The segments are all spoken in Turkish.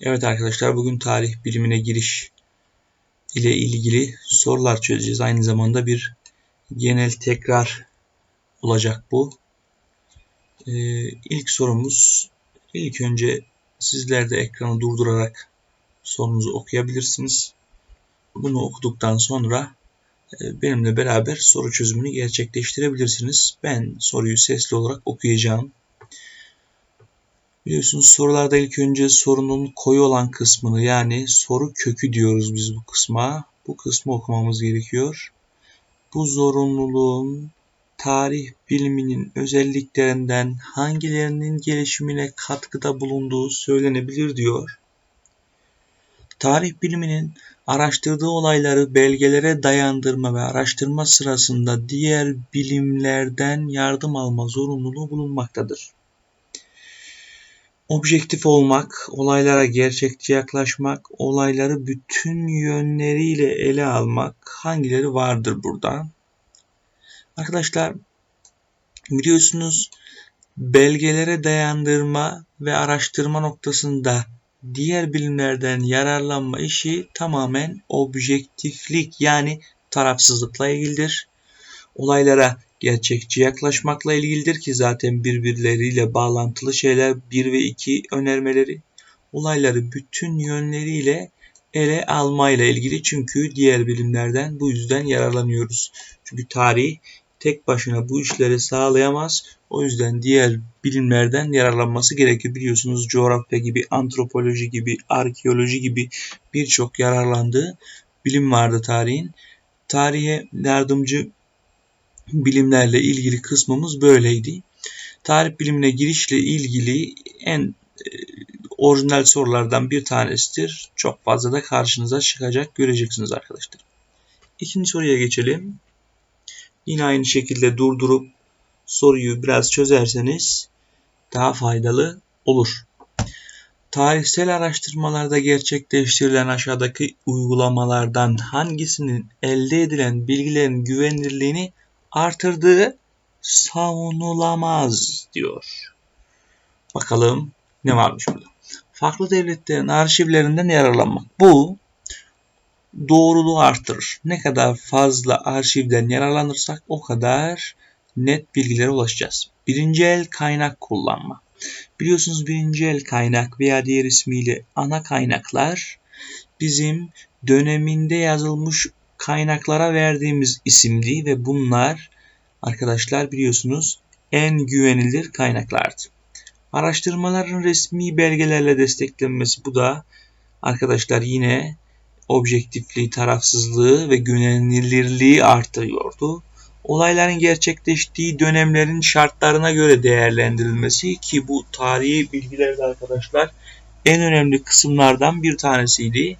Evet arkadaşlar bugün tarih bilimine giriş ile ilgili sorular çözeceğiz. Aynı zamanda bir genel tekrar olacak bu. Ee, ilk sorumuz ilk önce sizler de ekranı durdurarak sorunuzu okuyabilirsiniz. Bunu okuduktan sonra e, benimle beraber soru çözümünü gerçekleştirebilirsiniz. Ben soruyu sesli olarak okuyacağım. Biliyorsunuz sorularda ilk önce sorunun koyu olan kısmını yani soru kökü diyoruz biz bu kısma. Bu kısmı okumamız gerekiyor. Bu zorunluluğun tarih biliminin özelliklerinden hangilerinin gelişimine katkıda bulunduğu söylenebilir diyor. Tarih biliminin araştırdığı olayları belgelere dayandırma ve araştırma sırasında diğer bilimlerden yardım alma zorunluluğu bulunmaktadır. Objektif olmak, olaylara gerçekçi yaklaşmak, olayları bütün yönleriyle ele almak hangileri vardır burada? Arkadaşlar biliyorsunuz belgelere dayandırma ve araştırma noktasında diğer bilimlerden yararlanma işi tamamen objektiflik yani tarafsızlıkla ilgilidir. Olaylara gerçekçi yaklaşmakla ilgilidir ki zaten birbirleriyle bağlantılı şeyler 1 ve 2 önermeleri olayları bütün yönleriyle ele almayla ilgili çünkü diğer bilimlerden bu yüzden yararlanıyoruz. Çünkü tarih tek başına bu işleri sağlayamaz. O yüzden diğer bilimlerden yararlanması gerekir. Biliyorsunuz coğrafya gibi, antropoloji gibi, arkeoloji gibi birçok yararlandığı bilim vardı tarihin. Tarihe yardımcı bilimlerle ilgili kısmımız böyleydi. Tarih bilimine girişle ilgili en e, orijinal sorulardan bir tanesidir. Çok fazla da karşınıza çıkacak göreceksiniz arkadaşlar. İkinci soruya geçelim. Yine aynı şekilde durdurup soruyu biraz çözerseniz daha faydalı olur. Tarihsel araştırmalarda gerçekleştirilen aşağıdaki uygulamalardan hangisinin elde edilen bilgilerin güvenilirliğini artırdığı savunulamaz diyor. Bakalım ne varmış burada. Farklı devletlerin arşivlerinden yararlanmak. Bu doğruluğu artırır. Ne kadar fazla arşivden yararlanırsak o kadar net bilgilere ulaşacağız. Birinci el kaynak kullanma. Biliyorsunuz birinci el kaynak veya diğer ismiyle ana kaynaklar bizim döneminde yazılmış kaynaklara verdiğimiz isimdi ve bunlar arkadaşlar biliyorsunuz en güvenilir kaynaklardı. Araştırmaların resmi belgelerle desteklenmesi bu da arkadaşlar yine objektifliği, tarafsızlığı ve güvenilirliği artırıyordu. Olayların gerçekleştiği dönemlerin şartlarına göre değerlendirilmesi ki bu tarihi bilgilerde arkadaşlar en önemli kısımlardan bir tanesiydi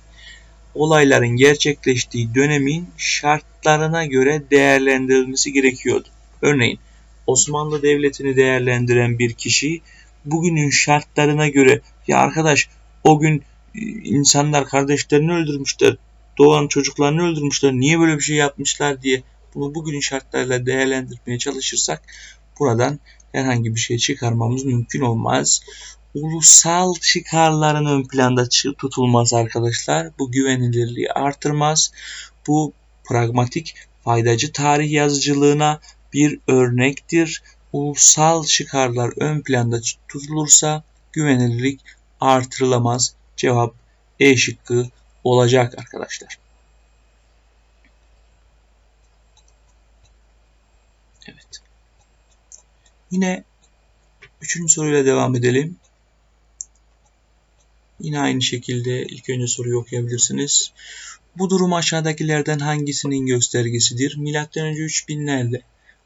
olayların gerçekleştiği dönemin şartlarına göre değerlendirilmesi gerekiyordu. Örneğin Osmanlı Devleti'ni değerlendiren bir kişi bugünün şartlarına göre ya arkadaş o gün e, insanlar kardeşlerini öldürmüşler, doğan çocuklarını öldürmüşler, niye böyle bir şey yapmışlar diye bunu bugünün şartlarıyla değerlendirmeye çalışırsak buradan herhangi bir şey çıkarmamız mümkün olmaz ulusal çıkarların ön planda tutulması arkadaşlar bu güvenilirliği artırmaz. Bu pragmatik faydacı tarih yazıcılığına bir örnektir. Ulusal çıkarlar ön planda tutulursa güvenilirlik artırılamaz. Cevap E şıkkı olacak arkadaşlar. Evet. Yine üçüncü soruyla devam edelim. Yine aynı şekilde ilk önce soruyu okuyabilirsiniz. Bu durum aşağıdakilerden hangisinin göstergesidir? Milattan önce 3000'lerde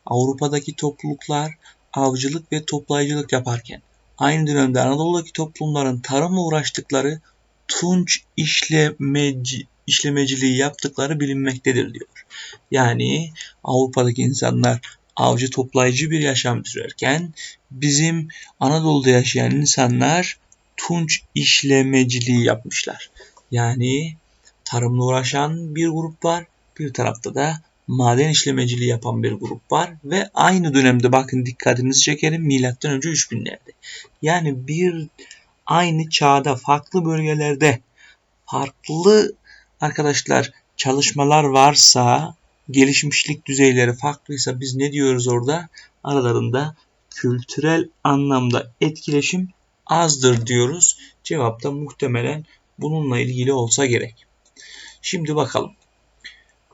Avrupa'daki topluluklar avcılık ve toplayıcılık yaparken aynı dönemde Anadolu'daki toplumların tarımla uğraştıkları tunç işlemeci, işlemeciliği yaptıkları bilinmektedir diyor. Yani Avrupa'daki insanlar avcı toplayıcı bir yaşam sürerken bizim Anadolu'da yaşayan insanlar tunç işlemeciliği yapmışlar. Yani tarımla uğraşan bir grup var. Bir tarafta da maden işlemeciliği yapan bir grup var ve aynı dönemde bakın dikkatinizi çekerim milattan önce 3000'lerde. Yani bir aynı çağda farklı bölgelerde farklı arkadaşlar çalışmalar varsa gelişmişlik düzeyleri farklıysa biz ne diyoruz orada? Aralarında kültürel anlamda etkileşim azdır diyoruz. Cevap da muhtemelen bununla ilgili olsa gerek. Şimdi bakalım.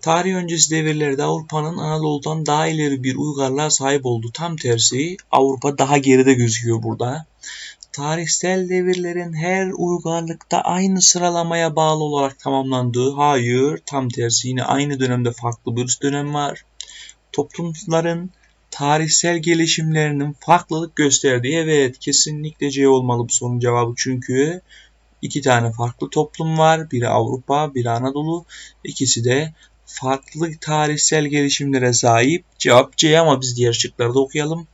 Tarih öncesi devirlerde Avrupa'nın Anadolu'dan daha ileri bir uygarlığa sahip oldu. Tam tersi Avrupa daha geride gözüküyor burada. Tarihsel devirlerin her uygarlıkta aynı sıralamaya bağlı olarak tamamlandığı. Hayır, tam tersi yine aynı dönemde farklı bir dönem var. Toplumların tarihsel gelişimlerinin farklılık gösterdiği. Evet, kesinlikle C olmalı bu sorunun cevabı çünkü iki tane farklı toplum var. Biri Avrupa, biri Anadolu. İkisi de farklı tarihsel gelişimlere sahip. Cevap C ama biz diğer şıkları da okuyalım.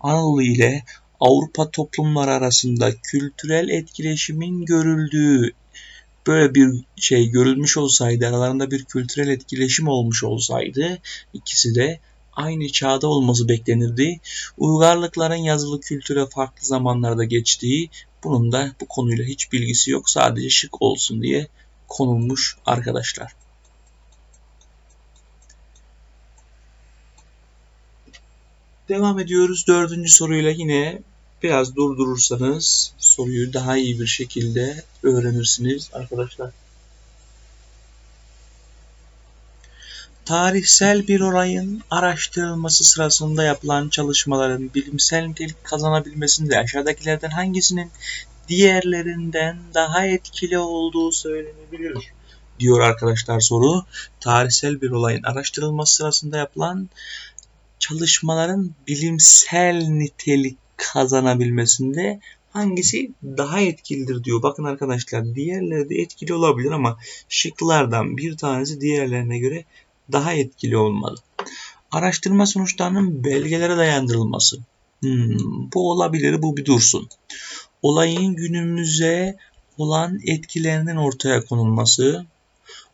Anadolu ile Avrupa toplumları arasında kültürel etkileşimin görüldüğü böyle bir şey görülmüş olsaydı, aralarında bir kültürel etkileşim olmuş olsaydı ikisi de aynı çağda olması beklenirdi. Uygarlıkların yazılı kültüre farklı zamanlarda geçtiği, bunun da bu konuyla hiç bilgisi yok. Sadece şık olsun diye konulmuş arkadaşlar. Devam ediyoruz. Dördüncü soruyla yine biraz durdurursanız soruyu daha iyi bir şekilde öğrenirsiniz arkadaşlar. Tarihsel bir olayın araştırılması sırasında yapılan çalışmaların bilimsel nitelik kazanabilmesinde aşağıdakilerden hangisinin diğerlerinden daha etkili olduğu söylenebilir diyor arkadaşlar soru. Tarihsel bir olayın araştırılması sırasında yapılan çalışmaların bilimsel nitelik kazanabilmesinde hangisi daha etkilidir diyor. Bakın arkadaşlar diğerleri de etkili olabilir ama şıklardan bir tanesi diğerlerine göre daha etkili olmalı. Araştırma sonuçlarının belgelere dayandırılması. Hmm, bu olabilir, bu bir dursun. Olayın günümüze olan etkilerinin ortaya konulması,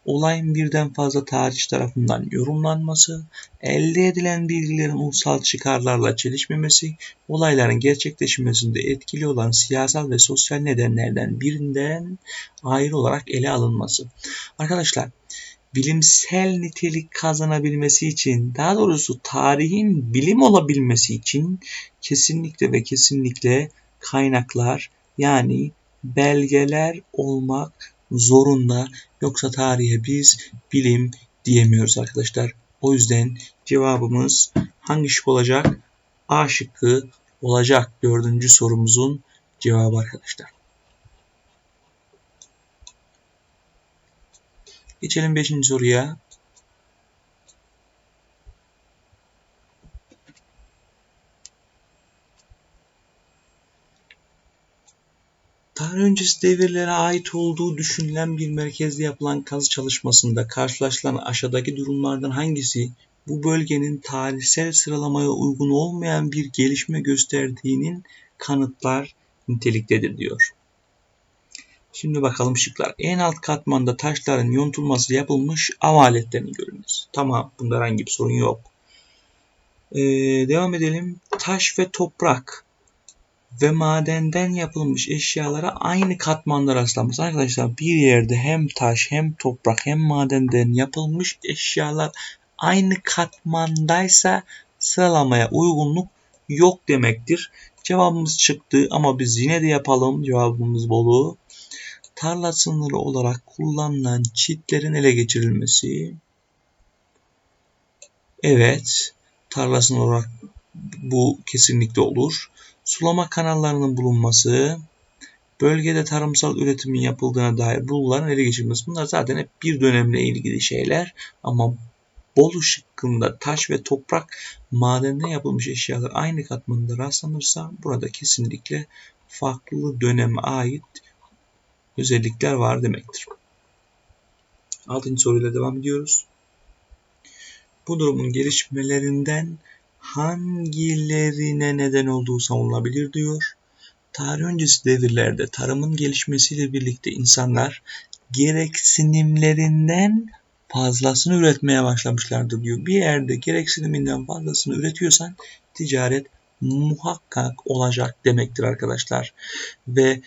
olayın birden fazla tarihçi tarafından yorumlanması, elde edilen bilgilerin ulusal çıkarlarla çelişmemesi, olayların gerçekleşmesinde etkili olan siyasal ve sosyal nedenlerden birinden ayrı olarak ele alınması. Arkadaşlar bilimsel nitelik kazanabilmesi için, daha doğrusu tarihin bilim olabilmesi için kesinlikle ve kesinlikle kaynaklar yani belgeler olmak zorunda. Yoksa tarihe biz bilim diyemiyoruz arkadaşlar. O yüzden cevabımız hangi şık olacak? A şıkkı olacak dördüncü sorumuzun cevabı arkadaşlar. Geçelim beşinci soruya. Tarih öncesi devirlere ait olduğu düşünülen bir merkezde yapılan kazı çalışmasında karşılaşılan aşağıdaki durumlardan hangisi bu bölgenin tarihsel sıralamaya uygun olmayan bir gelişme gösterdiğinin kanıtlar niteliktedir diyor. Şimdi bakalım şıklar. En alt katmanda taşların yontulması yapılmış av aletlerinin görülmesi. Tamam bunda herhangi bir sorun yok. Ee, devam edelim. Taş ve toprak ve madenden yapılmış eşyalara aynı katmanda rastlanması. Arkadaşlar bir yerde hem taş hem toprak hem madenden yapılmış eşyalar aynı katmandaysa sıralamaya uygunluk yok demektir. Cevabımız çıktı ama biz yine de yapalım. Cevabımız bolu. Tarla sınırı olarak kullanılan çitlerin ele geçirilmesi. Evet. Tarla sınırı olarak bu kesinlikle olur sulama kanallarının bulunması, bölgede tarımsal üretimin yapıldığına dair bulguların ele geçirilmesi. Bunlar zaten hep bir dönemle ilgili şeyler ama Bolu şıkkında taş ve toprak madenden yapılmış eşyalar aynı katmanında rastlanırsa burada kesinlikle farklı döneme ait özellikler var demektir. Altıncı soruyla devam ediyoruz. Bu durumun gelişmelerinden hangilerine neden olduğu savunulabilir diyor. Tarih öncesi devirlerde tarımın gelişmesiyle birlikte insanlar gereksinimlerinden fazlasını üretmeye başlamışlardır diyor. Bir yerde gereksiniminden fazlasını üretiyorsan ticaret muhakkak olacak demektir arkadaşlar. Ve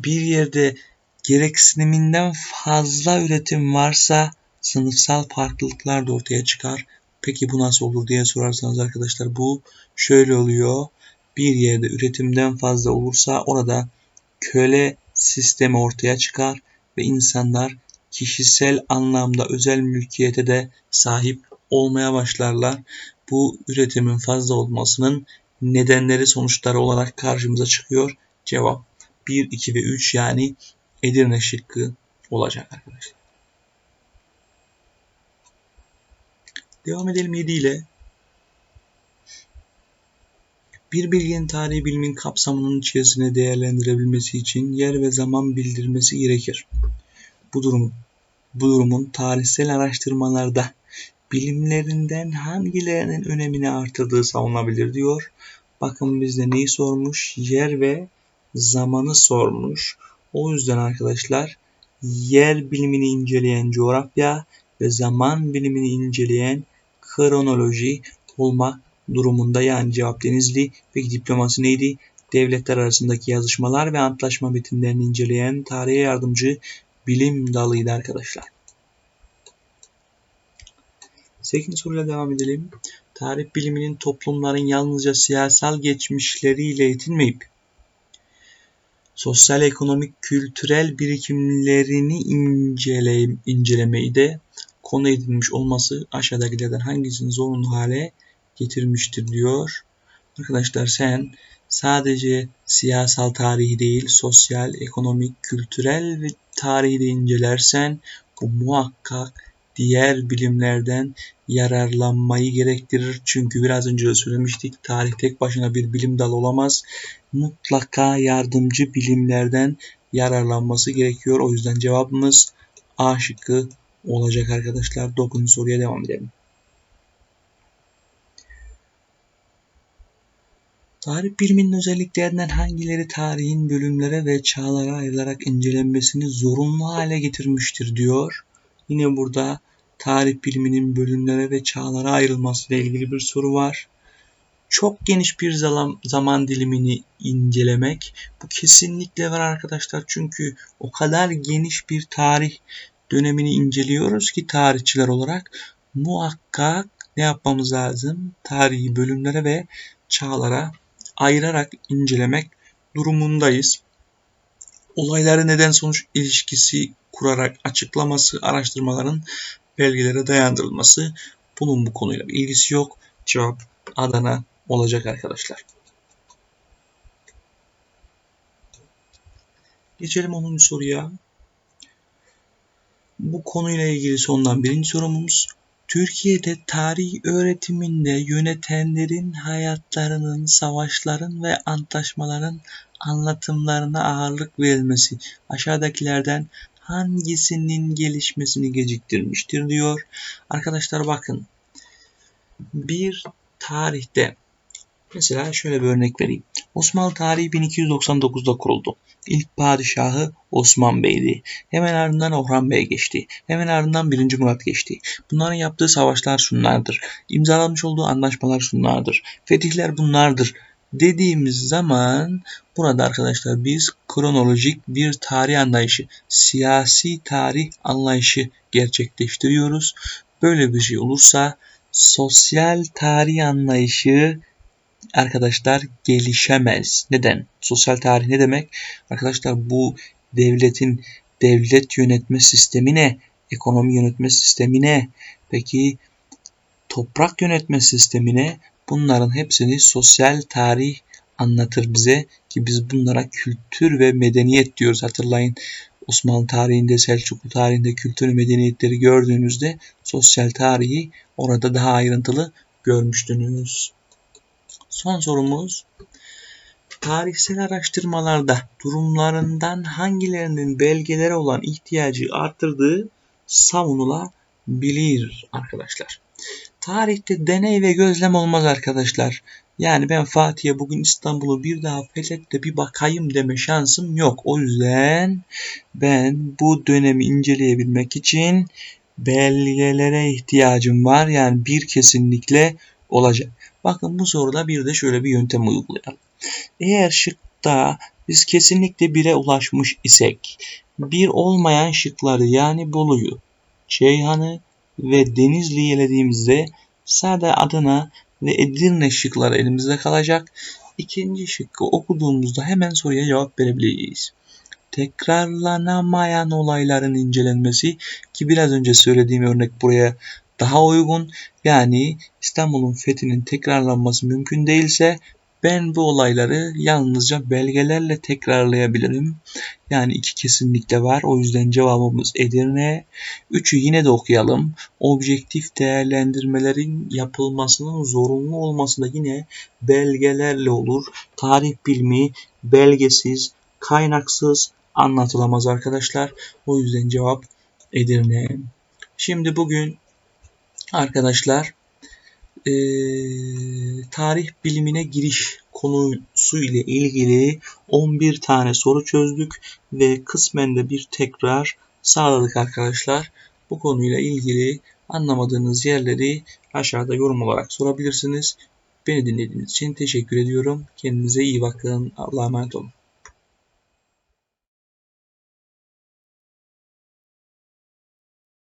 bir yerde gereksiniminden fazla üretim varsa sınıfsal farklılıklar da ortaya çıkar. Peki bu nasıl olur diye sorarsanız arkadaşlar bu şöyle oluyor. Bir yerde üretimden fazla olursa orada köle sistemi ortaya çıkar ve insanlar kişisel anlamda özel mülkiyete de sahip olmaya başlarlar. Bu üretimin fazla olmasının nedenleri sonuçları olarak karşımıza çıkıyor. Cevap 1, 2 ve 3 yani Edirne şıkkı olacak arkadaşlar. Devam edelim 7 ile. Bir bilginin tarihi bilimin kapsamının içerisine değerlendirebilmesi için yer ve zaman bildirmesi gerekir. Bu durum bu durumun tarihsel araştırmalarda bilimlerinden hangilerinin önemini artırdığı savunulabilir diyor. Bakın bizde neyi sormuş? Yer ve zamanı sormuş. O yüzden arkadaşlar yer bilimini inceleyen coğrafya ve zaman bilimini inceleyen kronoloji olmak durumunda yani cevap Denizli. Peki diploması neydi? Devletler arasındaki yazışmalar ve antlaşma metinlerini inceleyen tarihe yardımcı bilim dalıydı arkadaşlar. 8. soruyla devam edelim. Tarih biliminin toplumların yalnızca siyasal geçmişleriyle yetinmeyip sosyal, ekonomik, kültürel birikimlerini incele, incelemeyi de konu edilmiş olması aşağıdakilerden hangisini zorunlu hale getirmiştir diyor. Arkadaşlar sen sadece siyasal tarihi değil, sosyal, ekonomik, kültürel ve tarihi de incelersen bu muhakkak diğer bilimlerden yararlanmayı gerektirir. Çünkü biraz önce de söylemiştik tarih tek başına bir bilim dalı olamaz. Mutlaka yardımcı bilimlerden yararlanması gerekiyor. O yüzden cevabımız A şıkkı olacak arkadaşlar. 9. soruya devam edelim. Tarih biliminin özelliklerinden hangileri tarihin bölümlere ve çağlara ayrılarak incelenmesini zorunlu hale getirmiştir diyor. Yine burada tarih biliminin bölümlere ve çağlara ayrılması ile ilgili bir soru var. Çok geniş bir zaman, zaman dilimini incelemek bu kesinlikle var arkadaşlar. Çünkü o kadar geniş bir tarih dönemini inceliyoruz ki tarihçiler olarak muhakkak ne yapmamız lazım? Tarihi bölümlere ve çağlara ayırarak incelemek durumundayız. Olayları neden sonuç ilişkisi kurarak açıklaması, araştırmaların belgelere dayandırılması bunun bu konuyla bir ilgisi yok. Cevap Adana olacak arkadaşlar. Geçelim 10. soruya. Bu konuyla ilgili sondan birinci sorumuz Türkiye'de tarih öğretiminde yönetenlerin hayatlarının, savaşların ve antlaşmaların anlatımlarına ağırlık verilmesi aşağıdakilerden hangisinin gelişmesini geciktirmiştir diyor. Arkadaşlar bakın bir tarihte mesela şöyle bir örnek vereyim. Osmanlı tarihi 1299'da kuruldu. İlk padişahı Osman Bey'di. Hemen ardından Orhan Bey geçti. Hemen ardından 1. Murat geçti. Bunların yaptığı savaşlar şunlardır. İmzalamış olduğu anlaşmalar şunlardır. Fetihler bunlardır dediğimiz zaman burada arkadaşlar biz kronolojik bir tarih anlayışı, siyasi tarih anlayışı gerçekleştiriyoruz. Böyle bir şey olursa sosyal tarih anlayışı arkadaşlar gelişemez. Neden? Sosyal tarih ne demek? Arkadaşlar bu devletin devlet yönetme sistemi ne? Ekonomi yönetme sistemi ne? Peki toprak yönetme sistemi ne? Bunların hepsini sosyal tarih anlatır bize ki biz bunlara kültür ve medeniyet diyoruz. Hatırlayın Osmanlı tarihinde, Selçuklu tarihinde kültür ve medeniyetleri gördüğünüzde sosyal tarihi orada daha ayrıntılı görmüştünüz. Son sorumuz tarihsel araştırmalarda durumlarından hangilerinin belgelere olan ihtiyacı arttırdığı savunulabilir arkadaşlar. Tarihte deney ve gözlem olmaz arkadaşlar. Yani ben Fatih'e bugün İstanbul'u bir daha fethet de bir bakayım deme şansım yok. O yüzden ben bu dönemi inceleyebilmek için belgelere ihtiyacım var. Yani bir kesinlikle olacak. Bakın bu soruda bir de şöyle bir yöntem uygulayalım. Eğer şıkta Biz kesinlikle 1'e ulaşmış isek, bir olmayan şıkları yani Bolu'yu, Ceyhan'ı ve Denizli'yi elediğimizde sadece Adana ve Edirne şıkları elimizde kalacak. İkinci şıkkı okuduğumuzda hemen soruya cevap verebileceğiz. Tekrarlanamayan olayların incelenmesi ki biraz önce söylediğim örnek buraya daha uygun. Yani İstanbul'un fethinin tekrarlanması mümkün değilse ben bu olayları yalnızca belgelerle tekrarlayabilirim. Yani iki kesinlikle var. O yüzden cevabımız Edirne. Üçü yine de okuyalım. Objektif değerlendirmelerin yapılmasının zorunlu olması da yine belgelerle olur. Tarih bilimi belgesiz, kaynaksız anlatılamaz arkadaşlar. O yüzden cevap Edirne. Şimdi bugün arkadaşlar e, tarih bilimine giriş konusu ile ilgili 11 tane soru çözdük ve kısmen de bir tekrar sağladık arkadaşlar. Bu konuyla ilgili anlamadığınız yerleri aşağıda yorum olarak sorabilirsiniz. Beni dinlediğiniz için teşekkür ediyorum. Kendinize iyi bakın. Allah'a emanet olun.